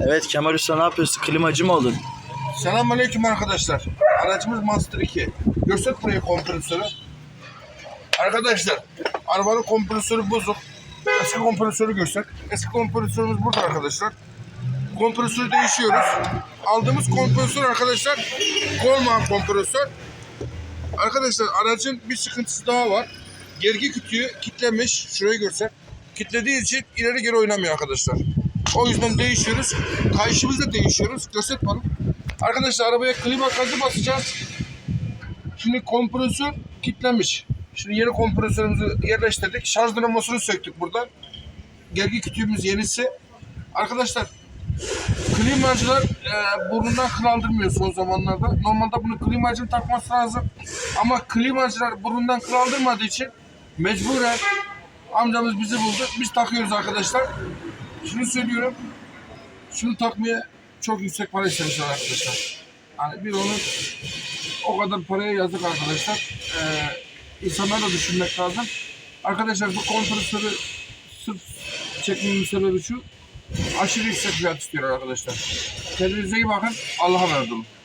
Evet Kemal Usta ne yapıyorsun? Klimacı mı oldun? Selamünaleyküm arkadaşlar. Aracımız Monster 2. Göster buraya kompresörü. Arkadaşlar, arabanın kompresörü bozuk. Eski kompresörü göster. Eski kompresörümüz burada arkadaşlar. Kompresörü değişiyoruz. Aldığımız kompresör arkadaşlar, Coleman kompresör. Arkadaşlar aracın bir sıkıntısı daha var. Gergi kütüğü kitlemiş. Şurayı görsen. Kitlediği için ileri geri oynamıyor arkadaşlar. O yüzden değişiyoruz. Kayışımızı da değişiyoruz. Göster bana. Arkadaşlar arabaya klima gazı basacağız. Şimdi kompresör kitlemiş. Şimdi yeni kompresörümüzü yerleştirdik. Şarj dinamosunu söktük buradan. Gergi kütüğümüz yenisi. Arkadaşlar klimacılar e, burnundan kıl aldırmıyor son zamanlarda. Normalde bunu klimacının takması lazım. Ama klimacılar burnundan kıl aldırmadığı için mecburen amcamız bizi buldu. Biz takıyoruz arkadaşlar. Şunu söylüyorum. Şunu takmaya çok yüksek para istemişler arkadaşlar. Hani bir onun o kadar paraya yazık arkadaşlar. Ee, insanlar da düşünmek lazım. Arkadaşlar bu kompresörü sırf çekmemin sebebi şu. Aşırı yüksek fiyat istiyor arkadaşlar. Kendinize iyi bakın. Allah'a emanet.